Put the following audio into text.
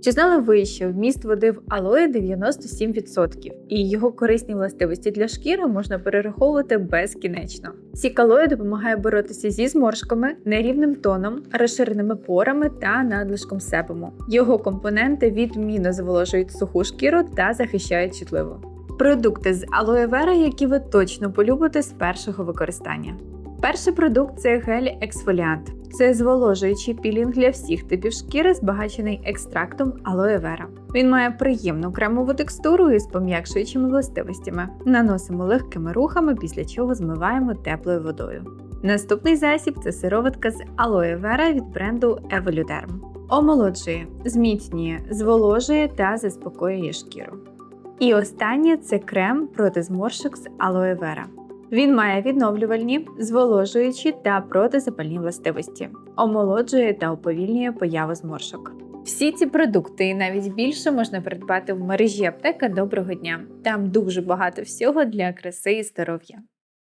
Чи знали ви, що вміст води в алої 97%, і його корисні властивості для шкіри можна перераховувати безкінечно. Сік алої допомагає боротися зі зморшками, нерівним тоном, розширеними порами та надлишком себуму. Його компоненти відмінно зволожують суху шкіру та захищають чутливу. Продукти з алоє вера, які ви точно полюбите з першого використання. Перший продукт це гель-ексфоліант. Це зволожуючий пілінг для всіх типів шкіри, збагачений екстрактом алоє вера. Він має приємну кремову текстуру із пом'якшуючими властивостями. Наносимо легкими рухами, після чого змиваємо теплою водою. Наступний засіб це сироватка з алоє вера від бренду Evoluderm. Омолоджує, зміцнює, зволожує та заспокоює шкіру. І останнє це крем проти зморшок з алоє вера. Він має відновлювальні, зволожуючі та протизапальні властивості, омолоджує та уповільнює появу зморшок. Всі ці продукти і навіть більше можна придбати в мережі аптека Доброго дня. Там дуже багато всього для краси і здоров'я.